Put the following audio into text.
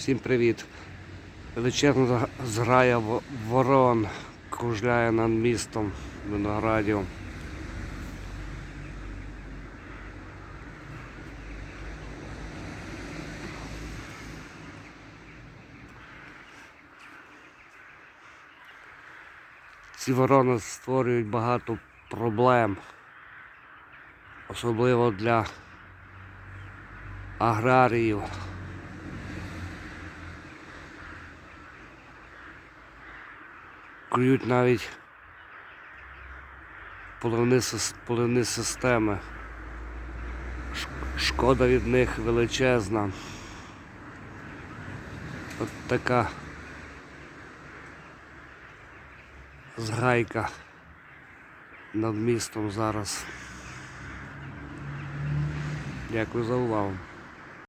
Всім привіт. Величезна зграя ворон кружляє над містом виноградів. Ці ворони створюють багато проблем, особливо для аграріїв. Клюють навіть поливні, системи. Шкода від них величезна. От така згайка над містом зараз. Дякую за увагу.